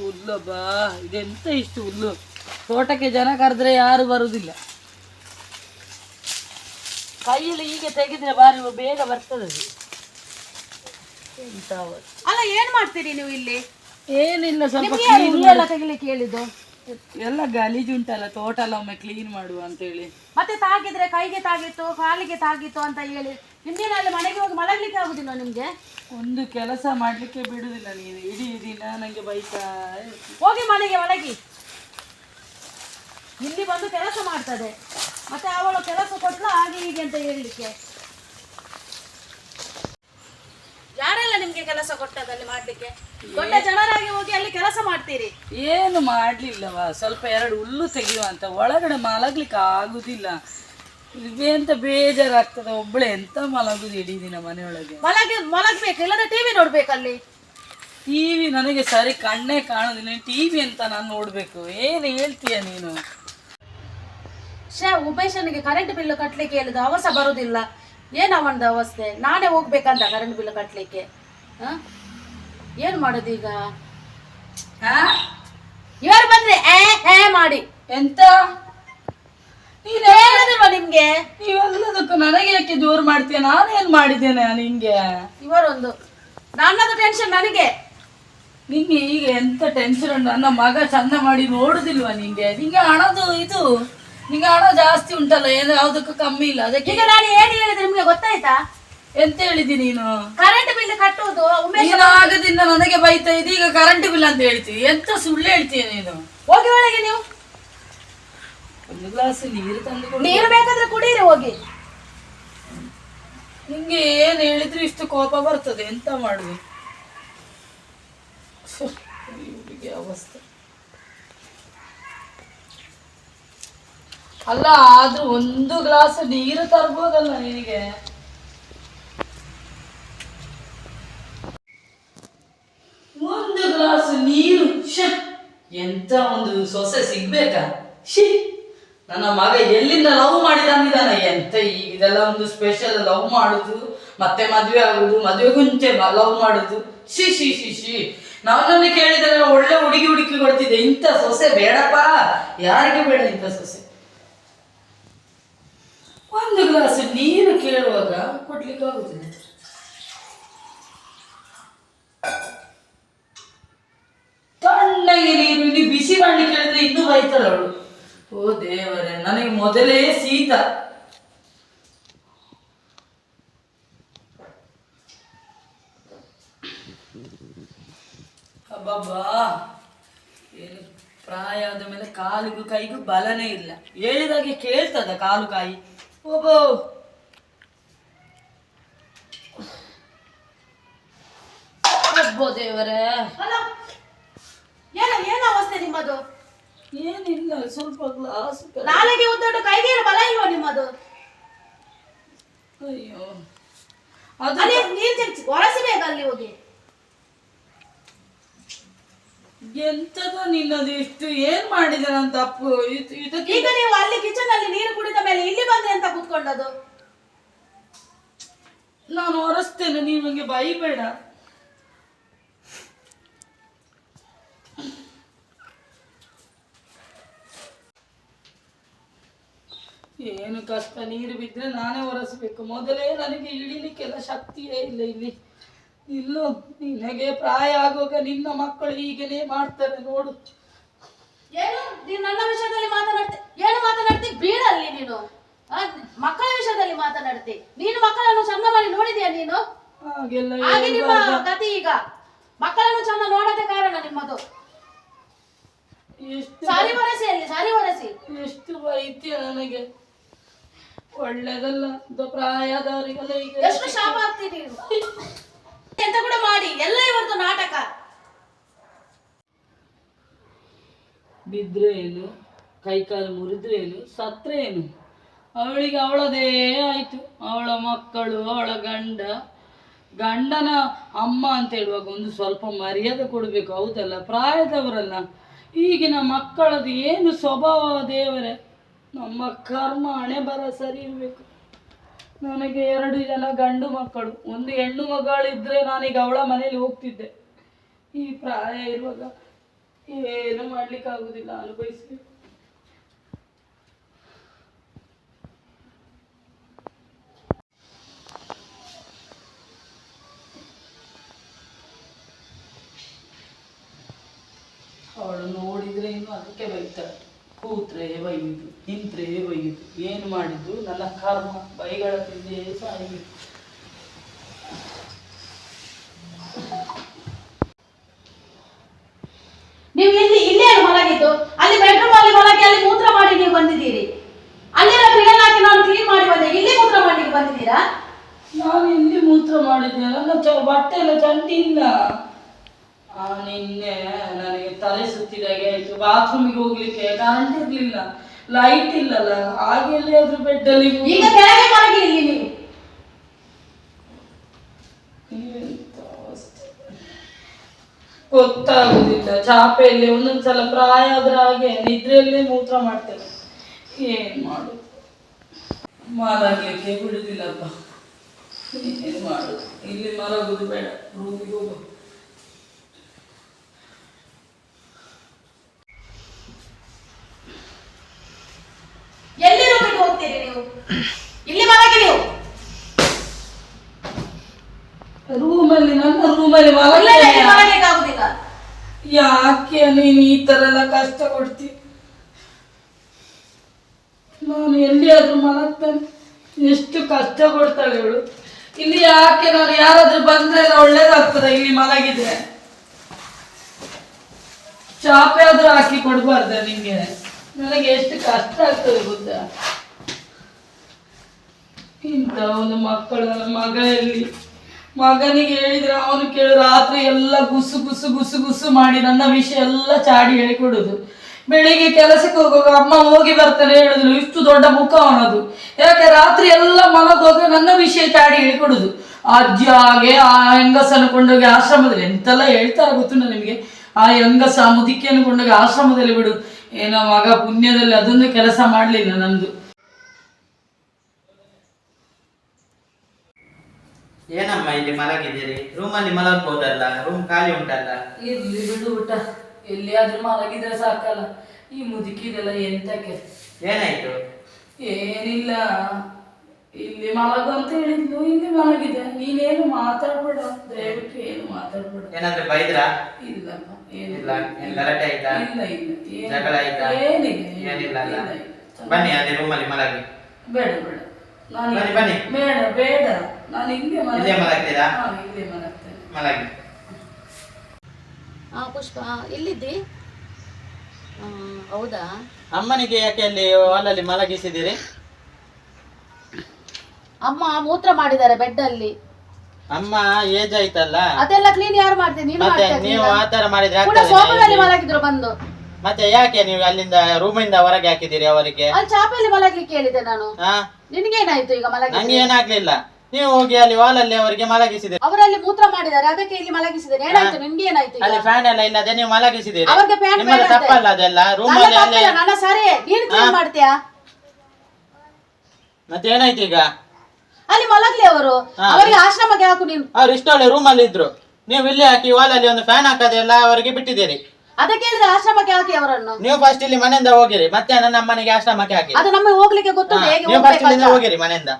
ಇಷ್ಟು ಬಾ. ಇದೆಂತ ಇಷ್ಟು ಹುಲ್ಲು? ತೋಟಕ್ಕೆ ಜನ ಕರೆದ್ರೆ ಯಾರು ಬರುವುದಿಲ್ಲ ಕೈಯಲ್ಲಿ ಹೀಗೆ ತೆಗೆದ್ರೆ ಬಾರಿ ಬೇಗ ಬರ್ತದೆ ಅದು. ಎಂತ. ಅಲ್ಲ ಏನ್ ಮಾಡ್ತೀರಿ ನೀವು ಇಲ್ಲಿ? ಏನಿಲ್ಲ ಸ್ವಲ್ಪ clean ತೆಗಿಲಿಕ್ಕೆ ಹೇಳಿದ್ದು? ಎಲ್ಲ ಗಲೀಜು ಉಂಟಲ್ಲ ತೋಟ ಎಲ್ಲ ಒಮ್ಮೆ ಕ್ಲೀನ್ ಮಾಡುವ ಅಂತೇಳಿ ಮತ್ತೆ ತಾಗಿದ್ರೆ ಕೈಗೆ ತಾಗಿತ್ತು ಕಾಲಿಗೆ ತಾಗಿತ್ತು ಅಂತ ಹೇಳಿ. ಹಿಂದಿನಲ್ಲಿ ಮನೆಗೆ ಹೋಗಿ ಮಲಗ್ಲಿಕ್ಕೆ ಆಗುದಿಲ್ಲ ನಿಮ್ಗೆ? ಒಂದು ಕೆಲಸ ಮಾಡ್ಲಿಕ್ಕೆ ಬಿಡುದಿಲ್ಲ ನೀನು. ಇಡೀ ದಿನ ನಂಗೆ ಬೈತಾ ಹೋಗಿ ಮನೆಗೆ ಒಳಗಿ ಇಲ್ಲಿ ಬಂದು ಕೆಲಸ ಮಾಡ್ತದೆ. ಮತ್ತೆ ಅವಳು ಕೆಲಸ ಕೊಟ್ಟಲು ಹಾಗೆ ಹೀಗೆ ಅಂತ ಹೇಳಲಿಕ್ಕೆ. ಯಾರೆಲ್ಲ ನಿಮ್ಗೆ ಕೆಲಸ ಕೊಟ್ಟದಲ್ಲಿ ಮಾಡ್ಲಿಕ್ಕೆ? ದೊಡ್ಡ ಜನರಾಗಿ ಹೋಗಿ ಅಲ್ಲಿ ಕೆಲಸ ಮಾಡ್ತೀರಿ? ಏನು ಮಾಡ್ಲಿಲ್ಲವಾ ಸ್ವಲ್ಪ ಎರಡು ಹುಲ್ಲು ತೆಗೆಯುವ ಅಂತ. ಒಳಗಡೆ ಮಲಗ್ಲಿಕ್ಕೆ ಆಗುದಿಲ್ಲ. ಎಂತ ಬೇಜಾರಾಗ್ತದೆ. ಒಬ್ಬಳೆ ಎಂತ ಮಲಗುದು ಇಡೀ ದಿನ ಮನೆಯೊಳಗೆ. ಮಲಗಿ ಮಲಗ್ಬೇಕು ಇಲ್ಲದ ಟಿವಿ ನೋಡ್ಬೇಕಲ್ಲಿ ಟಿವಿ ನನಗೆ ಸರಿ ಕಣ್ಣೇ ಕಾಣೋದಿಲ್ಲ. ಟಿವಿ ಅಂತ ನಾನು ನೋಡ್ಬೇಕು. ಏನು ಹೇಳ್ತೀಯ ನೀನು? ಶೇ ಉಮೇಶನಿಗೆ ಕರೆಂಟ್ ಬಿಲ್ ಕಟ್ಲಿಕ್ಕೆ ಹೇಳಿದ. ಅವಸ ಬರುದಿಲ್ಲ. ಏನು ಅವನದ ಅವಸ್ಥೆ? ನಾನೇ ಹೋಗ್ಬೇಕಂತ ಕರೆಂಟ್ ಬಿಲ್ ಕಟ್ಲಿಕ್ಕೆ. ಹ? ಏನ್ ಮಾಡೋದು ಈಗ? ಇವರು ಬಂದ್ರೆ ಏ ಏ ಮಾಡಿ. ಎಂತ? ಹೇಳದಿಲ್ವಾ ನಿಮ್ಗೆ? ನೀವೆಲ್ಲದಕ್ಕೂ ನನಗೆ ಯಾಕೆ ಜೋರು ಮಾಡ್ತೀಯ? ನಾನೇನ್ ಮಾಡಿದ್ದೇನೆ ನಿಂಗೆ? ಇವರೊಂದು. ನನ್ನದು ಟೆನ್ಷನ್ ನನಗೆ. ನಿಂಗೆ ಈಗ ಎಂತ ಟೆನ್ಷನ್ ಉಂಟು ನನ್ನ ಮಗ ಚಂದ ಮಾಡಿ ನೋಡುದಿಲ್ವಾ ನಿಂಗೆ? ನಿಂಗೆ ಹಣದು ಇದು. ನಿಂಗೆ ಹಣ ಜಾಸ್ತಿ ಉಂಟಲ್ಲ ಏನು ಯಾವುದಕ್ಕೂ ಕಮ್ಮಿ ಇಲ್ಲ. ಅದಕ್ಕೆ ಈಗ ನಾನು ಏನು ಹೇಳಿದ್ರೆ ನಿಮ್ಗೆ ಗೊತ್ತಾಯ್ತಾ? ಎಂತ ಹೇಳಿದಿ ನೀನು? ಕರೆಂಟ್ ಬಿಲ್ ಕಟ್ಟುವುದು ನೀನು ಆಗದಿಂದ ನನಗೆ ಬೈತಾ ಇದೀಗ ಕರೆಂಟ್ ಬಿಲ್ ಅಂತ ಹೇಳ್ತೀವಿ ಎಂತ ಸುಳ್ಳು ಹೇಳ್ತೀಯ ನೀನು? ಹೋಗಿ ಒಳಗೆ ನೀವು. ಒಂದು ಗ್ಲಾಸ್ ನೀರು ತಂದು ನೀರು ಬೇಕಾದ್ರೆ ಕುಡೀರಿ ಹೋಗಿ. ನಿಂಗೆ ಏನು ಹೇಳಿದ್ರು ಇಷ್ಟು ಕೋಪ ಬರ್ತದೆ ಎಂತ ಮಾಡುವೆ? ಶ್ಶೋ, ಅವಸ್ಥೆ. ಅಲ್ಲ ಆದ್ರೂ ಒಂದು ಗ್ಲಾಸ್ ನೀರು ತರ್ಬೋದಲ್ಲ ನಿನಗೆ? ಒಂದು ಗ್ಲಾಸ್ ನೀರು ಎಂತ ಒಂದು ಸೊಸೆ ಸಿಗ್ಬೇಕಾ? ಶಿ ನನ್ನ ಮಗ ಎಲ್ಲಿಂದ ಲವ್ ಮಾಡಿ ತಂದಿದ್ದಾನೆ? ಎಂತ ಈಗ ಇದೆಲ್ಲ ಒಂದು ಸ್ಪೆಷಲ್ ಲವ್ ಮಾಡುದು, ಮತ್ತೆ ಮದುವೆ ಆಗುದು, ಮದುವೆ ಮುಂಚೆ ಲವ್ ಮಾಡುದು. ಶಿ ಶಿ ಶಿ ಶಿ ನನ್ನನ್ನು ಕೇಳಿದ್ರೆ ಒಳ್ಳೆ ಹುಡುಗಿ ಹುಡುಕಿ ಕೊಡ್ತಿದ್ದೆ. ಇಂಥ ಸೊಸೆ ಬೇಡಪ್ಪ. ಯಾರಿಗೆ ಬೇಡ ಇಂಥ ಸೊಸೆ? ಒಂದು ಗ್ಲಾಸ್ ನೀರು ಕೇಳುವಾಗ ಕೊಡ್ಲಿಕ್ಕೆ ಆಗುದಿಲ್ಲ. ತಣ್ಣಗೆ ನೀರು ಬಿಸಿ ಮಾಡ್ಲಿಕ್ಕೆ ಕೇಳಿದ್ರೆ ಇನ್ನೂ ಬೈತಾಳೆ ಅವಳು. ಓ ದೇವರೇ ನನಗೆ ಮೊದಲೇ ಸೀತ ಅಬ್ಬಬ್ಬಾ ಏನು ಪ್ರಾಯ ಆದ ಮೇಲೆ ಕಾಲಿಗೂ ಕೈಗೂ ಬಲನೇ ಇಲ್ಲ. ಹೇಳಿದಾಗೆ ಕೇಳ್ತದ ಕಾಲು ಕಾಯಿ. ಒಬ್ಬ ಒಬ್ಬೋ ದೇವರೇ. ಅಲ್ಲ ಏನ ಏನ ಅವಸ್ಥೆ ನಿಮ್ಮದು? ಏನಿಲ್ಲ ಸ್ವಲ್ಪ ಗ್ಲಾಸ್ ನಾಳೆಗೆ ಉದ್ದಟ್ಟು ಕೈಗೆ ಬಲ ಇಲ್ವಾ ನಿಮ್ಮದು? ಅಯ್ಯೋ. ಅದು ಅಲ್ಲಿ ನೀರ್ ಒರೆಸಬೇಕು ಅಲ್ಲಿ ಹೋಗಿ. ಎಂತದ ನಿನ್ನದು ಇಷ್ಟು ಏನ್ ಮಾಡಿದೆ ನಾನು ತಪ್ಪು? ಇದು ಇದಕ್ಕೆ ಈಗ ನೀವು ಅಲ್ಲಿ ಕಿಚನ್ ಅಲ್ಲಿ ನೀರು ಕುಡಿದ ಮೇಲೆ ಇಲ್ಲಿ ಬಂದ್ರೆ ಅಂತ ಕೂತ್ಕೊಂಡದು ನಾನು ಒರೆಸ್ತೇನೆ ನೀನು ನನಗೆ ಬೈಬೇಡ ಏನು ಕಷ್ಟ? ನೀರು ಬಿದ್ದರೆ ನಾನೇ ಒರೆಸಬೇಕು. ಮೊದಲೇ ನನಗೆ ಇಳಿಲಿಕ್ಕೆಲ್ಲ ಶಕ್ತಿಯೇ ಇಲ್ಲ ಇಲ್ಲಿ. ಇಲ್ಲೋ ನಿನಗೆ ಪ್ರಾಯ ಆಗುವಾಗ ನಿನ್ನ ಮಕ್ಕಳು ಹೀಗೇನೆ ಮಾಡ್ತಾರೆ ನೋಡು. ಏನು? ನೀನು ನನ್ನ ವಿಷಯದಲ್ಲಿ ಮಾತನಾಡ್ತಿ ಏನು ಮಾತನಾಡ್ತಿ? ಬೀಳಲ್ಲಿ ನೀನು. ಮಕ್ಕಳ ವಿಷಯದಲ್ಲಿ ಮಾತನಾಡ್ತಿ. ನೀನು ಮಕ್ಕಳನ್ನು ಚಂದ ಮಾಡಿ ನೋಡಿದ್ಯಾ ನೀನು? ಹಾಗೆಲ್ಲ ಹಾಗೆ ನಿಮ್ಮ ಗತಿ ಈಗ. ಮಕ್ಕಳನ್ನು ಚಂದ ನೋಡದೆ ಕಾರಣ ನಿಮ್ಮದು. ಎಷ್ಟು ಸಾರಿ ಒರೆಸಿ ಅಲ್ಲಿ ಸಾರಿ ಒರೆಸಿ. ಎಷ್ಟು ಬೈತಿಯ ನನಗೆ. ಒಳ್ಳೇದಲ್ಲ ಇದು. ಪ್ರಾಯದವರಿಗೆಲ್ಲ ಈಗ ಎಷ್ಟು ಶಾಪ ಎಂತ ಕೂಡ ಮಾಡಿ ಎಲ್ಲ ಇವರದ್ದು ನಾಟಕ. ಬಿದ್ರೆ ಏನು ಕೈಕಾಲು ಮುರಿದ್ರೆ ಏನು ಸತ್ರೆ ಏನು? ಅವಳಿಗೆ ಅವಳದೇ ಆಯ್ತು. ಅವಳ ಮಕ್ಕಳು ಅವಳ ಗಂಡ. ಗಂಡನ ಅಮ್ಮ ಅಂತ ಹೇಳುವಾಗ ಒಂದು ಸ್ವಲ್ಪ ಮರ್ಯಾದೆ ಕೊಡಬೇಕು. ಹೌದಲ್ಲ? ಪ್ರಾಯದವರಲ್ಲ. ಈಗಿನ ಮಕ್ಕಳದು ಏನು ಸ್ವಭಾವ ದೇವರೇ? ನಮ್ಮ ಕರ್ಮ ಹಣೆ ಬರ ಸರಿ ಇರಬೇಕು. ನನಗೆ ಎರಡು ಜನ ಗಂಡು ಮಕ್ಕಳು, ಒಂದು ಹೆಣ್ಣು ಮಗಳಿದ್ರೆ ನಾನೀಗ ಅವಳ ಮನೇಲಿ ಹೋಗ್ತಿದ್ದೆ. ಈ ಪ್ರಾಯ ಇರುವಾಗ ಏನು ಮಾಡ್ಲಿಕ್ಕೆ ಆಗುದಿಲ್ಲ, ಅನುಭವಿಸ್ಬೇಕು. ಅವಳು ನೋಡಿದ್ರೆ ಇನ್ನು ಅದಕ್ಕೆ ಬೈತಾಳೆ. ಕೂತ್ರೆ ಬೈಯುದು ನಿಂತ್ರೆ ಬೈಯುದು ಏನು ಮಾಡಿದ್ದು? ನನ್ನ ಕರ್ಮ ಬೈಗಳ ತಿಂದೇ ಸಾಯಬೇಕು ನೀವು ಇಲ್ಲಿ ಇಲ್ಲೇ ಮಲಗಿದ್ದು ಅಲ್ಲಿ ಬೆಡ್ರೂಮ್ ಅಲ್ಲಿ ಮಲಗಿ ಅಲ್ಲಿ ಮೂತ್ರ ಮಾಡಿ ನೀವು ಬಂದಿದ್ದೀರಿ. ಅಲ್ಲೆಲ್ಲ ಕ್ಲೀನ್ ಹಾಕಿ ನಾನು ಕ್ಲೀನ್ ಮಾಡಿ ಬಂದೆ. ಇಲ್ಲಿ ಮೂತ್ರ ಮಾಡ್ಲಿಕ್ಕೆ ಬಂದಿದ್ದೀರಾ? ನಾನು ಇಲ್ಲಿ ಮೂತ್ರ ಮಾಡಿದ್ದೆ. ನನ್ನ ಬಟ್ಟೆ ಎಲ್ಲ ಚಂಡಿ ಇಲ್ಲ ಆ, ನಿನ್ನೆ ನನಗೆ ತಲೆ ಸುತ್ತಿದಾಗೆ ಆಯ್ತು. ಬಾತ್ರೂಮಿಗೆ ಹೋಗ್ಲಿಕ್ಕೆ ಕರೆಂಟ್ ಇರ್ಲಿಲ್ಲ. ಲೈಟ್ ಇಲ್ಲಲ್ಲ. ಹಾಗೆ ಎಲ್ಲಿಯಾದ್ರೂ ಬೆಡ್ಡಲ್ಲಿ ಈಗ ಕೆಳಗೆ ನೀವು. ಗೊತ್ತಾಗುದಿಲ್ಲ. ಚಾಪೆಯಲ್ಲಿ ಒಂದೊಂದ್ಸಲ ಪ್ರಾಯ ಆದ್ರೆ ಹಾಗೆ ನಿದ್ರೆಯಲ್ಲೇ ಮೂತ್ರ ಮಾಡ್ತೇನೆ. ಏನ್ ಮಾಡು ಮಾಲಾಗ್ಲಿಕ್ಕೆ ಬಿಡುದಿಲ್ಲಪ್ಪ. ಏನ್ ಮಾಡುದು? ಇಲ್ಲಿ ಮಲಗುದು ಬೇಡ. ರೂಮಿಗೆ ಹೋಗು ಎಲ್ಲಿ ರೂಮಿಗೆ ಹೋಗ್ತೀರಿ ನೀವು? ಇಲ್ಲಿ ಮಲಗಿ ನೀವು. ರೂಮಲ್ಲಿ ನನ್ನ ರೂಮಲ್ಲಿ ಒಳ್ಳೆ ಮಲಗಿದ್ದೇನೆ ಮಲಗಲಿಕ್ಕೆ ಆಗುದಿಲ್ಲ ಯಾಕೆ ನೀನು ಈ ತರ ಎಲ್ಲ ಕಷ್ಟ ಕೊಡ್ತಿ? ನಾನು ಎಲ್ಲಿಯಾದ್ರೂ ಮಲಗ್ತಾನೆ ಎಷ್ಟು ಕಷ್ಟ ಕೊಡ್ತಾಳೆ ಇವಳು. ಇಲ್ಲಿ ಯಾಕೆ ನಾನು ಯಾರಾದ್ರೂ ಬಂದ್ರೆ ಎಲ್ಲ ಒಳ್ಳೇದಾಗ್ತದೆ ಇಲ್ಲಿ ಮಲಗಿದ್ರೆ? ಚಾಪೆ ಆದ್ರೂ ಹಾಕಿ ಕೊಡ್ಬಾರ್ದ ನಿಂಗೆ? ನನಗೆ ಎಷ್ಟು ಕಷ್ಟ ಆಗ್ತದೆ ಗೊತ್ತಾ? ಇಂಥ ಒಂದು ಮಕ್ಕಳು ನನ್ನ ಮಗ ಎಲ್ಲಿ ಮಗನಿಗೆ ಹೇಳಿದ್ರೆ ಅವನು ಕೇಳಿದ ರಾತ್ರಿ ಎಲ್ಲ ಗುಸು ಗುಸು ಗುಸು ಗುಸು ಮಾಡಿ ನನ್ನ ವಿಷಯ ಎಲ್ಲ ಚಾಡಿ ಹೇಳಿಕೊಡುದು. ಬೆಳಿಗ್ಗೆ ಕೆಲಸಕ್ಕೆ ಹೋಗುವಾಗ ಅಮ್ಮ ಹೋಗಿ ಬರ್ತಾನೆ ಹೇಳಿದ್ರು, ಇಷ್ಟು ದೊಡ್ಡ ಮುಖ ಅವನದು. ಯಾಕೆ ರಾತ್ರಿ ಎಲ್ಲ ಮಲಗೋಗ ನನ್ನ ವಿಷಯ ಚಾಡಿ ಹೇಳಿಕೊಡುದು? ಅಜ್ಜಿ ಹಾಗೆ ಆ ಹೆಂಗಸನ್ನು ಕೊಂಡೋಗಿ ಆಶ್ರಮದಲ್ಲಿ ಎಂತೆಲ್ಲ ಹೇಳ್ತಾ ಗೊತ್ತು ನಿಮಗೆ? ಆ ಹೆಂಗಸ ಮುದುಕಿ ಕೊಂಡೋಗಿ ಆಶ್ರಮದಲ್ಲಿ ಬಿಡು. ಏನೋ ಮಗ ಪುಣ್ಯದಲ್ಲಿ ಅದೊಂದು ಕೆಲಸ ಮಾಡಲಿಲ್ಲ ನಂದು. ಏನಮ್ಮ ಇಲ್ಲಿ ಮಲಗಿದ್ದೀರಿ? ರೂಮಲ್ಲಿ ಮಲಗ್ಬೋದಲ್ಲ? ರೂಮ್ ಖಾಲಿ ಉಂಟಲ್ಲ? ಇರ್ಲಿ ಬಿಡು ಊಟ. ಎಲ್ಲಿಯಾದ್ರೂ ಮಲಗಿದ್ರೆ ಸಾಕಲ್ಲ. ಈ ಮುದುಕಿದೆಲ್ಲ ಎಂತಕ್ಕೆ? ಏನಾಯ್ತು? ಏನಿಲ್ಲ. ಇಲ್ಲಿ ಮಲಗು ಅಂತ ಹೇಳಿದ್ಲು ಇಲ್ಲಿ ಮಲಗಿದೆ. ನೀನೇನು ಮಾತಾಡ್ಬೇಡ. ದಯವಿಟ್ಟು ಏನು ಮಾತಾಡ್ಬೇಡ. ಏನಾದ್ರೂ ಬೈದ್ರಾ? ಇಲ್ಲಮ್ಮ. ಇಲ್ಲ ಏನಿಲ್ಲ. ಏನ್ ಗಲಾಟೆ ಆಯ್ತಾ? ಇಲ್ಲ ಇಲ್ಲ. ಜಗಳ ಆಯ್ತಾ? ಏನಿಲ್ಲ ಏನಿಲ್ಲ. ಅಲ್ಲ. ಬನ್ನಿ ಅದೇ ರೂಮಲ್ಲಿ ಮಲಗಿ. ಬೇಡ ಬೇಡ. ನಾನು ಬನ್ನಿ, ಬನ್ನಿ. ಬೇಡ ಬೇಡ. ನಾನು ಇಲ್ಲೇ ಮಲಗಿ ಇಲ್ಲೇ ಮಲಗ್ತೀರಾ? ಹಾ, ಇಲ್ಲೇ ಮಲಗ್ತೇನೆ. ಮಲಗಿ. ಆ ಪುಷ್ಪ ಇಲ್ಲಿದ್ದಿ ಹೌದಾ? ಅಮ್ಮನಿಗೆ ಯಾಕೆ ಅಲ್ಲಿ ಹಾಲಲ್ಲಿ ಮಲಗಿಸಿದಿರಿ ಅಮ್ಮ ಮೂತ್ರ ಮಾಡಿದ್ದಾರೆ ಬೆಡ್ ಅಲ್ಲಿ. ಅಮ್ಮ ಏಜ್ ಆಯ್ತಲ್ಲ? ಅದೆಲ್ಲ ಕ್ಲೀನ್ ಯಾರು ಮಾಡ್ತೀನಿ ನೀನು ಮತ್ತೆ ಮಾಡ್ತಾ ನೀವು? ಆ ತರ ಮಾಡಿದ್ರೆ ಪುನಃ ಆಗ್ತದೆ ಸೋಫಾದಲ್ಲಿ ಮಲಗಿದ್ರು ಬಂದು. ಮತ್ತೆ ಯಾಕೆ ನೀವು ಅಲ್ಲಿಂದ ರೂಮಿಂದ ಹೊರಗೆ ಹಾಕಿದಿರಿ ಅವರಿಗೆ? ಅಲ್ಲಿ ಚಾಪೆಯಲ್ಲಿ ಮಲಗ್ಲಿಕ್ಕೆ ಹೇಳಿದೆ ನಾನು. ಹಾ? ನಿನಗೇನಾಯ್ತು ಈಗ ಮಲಗಿ ನಂಗೆ ಏನಾಗ್ಲಿಲ್ಲ. ನೀವು ಹೋಗಿ ಅಲ್ಲಿ ವಾಲಲ್ಲಿ ಅವರಿಗೆ ಮಲಗಿಸಿದಿರಿ. ಅವರಲ್ಲಿ ಮೂತ್ರ ಮಾಡಿದ್ದಾರೆ ಅದಕ್ಕೆ ಇಲ್ಲಿ ಮಲಗಿಸಿದ್ದೇನೆ ಏನಾಯ್ತು? ನಿನ್ಗೆ ಏನಾಯ್ತು ಅಲ್ಲಿ ಫ್ಯಾನ್ ಎಲ್ಲ ಇಲ್ಲದೆ ನೀವು ಮಲಗಿಸಿದಿರಿ. ಅವ್ರಿಗೆ ಫ್ಯಾನ್ ನಿಮ್ಮದು ಬೇಡ ಅಂತೆ. ತಪ್ಪಲ್ಲ ಅದೆಲ್ಲ? ನನ್ನ ರೂಮಲ್ಲಿ ಅಲ್ಲಿ ತಪ್ಪಿಲ್ಲ, ನನ್ನ ಸರಿ. ನೀನು ಕ್ಲೀನ್ ಮಾಡ್ತೀಯಾ? ಮತ್ತೆ ಏನಾಯ್ತು ಈಗ? ಅಲ್ಲಿ ಮಲಗ್ಲಿ ಅವರು. ಹಾ. ಅವರಿಗೆ ಆಶ್ರಮಕ್ಕೆ ಹಾಕು ನೀನು ಅವ್ರು ಇಷ್ಟೊಳ್ಳೆ ರೂಮಲ್ಲಿ ಇದ್ರು. ನೀವು ಇಲ್ಲಿ ಹಾಕಿ ವಾಲ್ ಅಲ್ಲಿ ಒಂದು ಫ್ಯಾನ್ ಹಾಕೋದೆಲ್ಲ ಅವರಿಗೆ ಬಿಟ್ಟಿದ್ದೀರಿ. ಅದಕ್ಕೆ ಹೇಳಿದ್ರೆ ಆಶ್ರಮಕ್ಕೆ ಹಾಕಿ ಅವರನ್ನು. ನೀವು ಫಸ್ಟ್ ಇಲ್ಲಿ ಮನೆಯಿಂದ ಹೋಗಿರಿ. ಮತ್ತೆ ನನ್ನ ಮನೆಗೆ ಆಶ್ರಮಕ್ಕೆ ಹಾಕಿ. ಅದು ನಮಗೆ ಹೋಗ್ಲಿಕ್ಕೆ ಗೊತ್ತುಂಟು ಹೇಗೆ ನೀವು ಫಸ್ಟ್ ಇಲ್ಲಿಂದ ಹೋಗಿರಿ ಮನೆಯಿಂದ.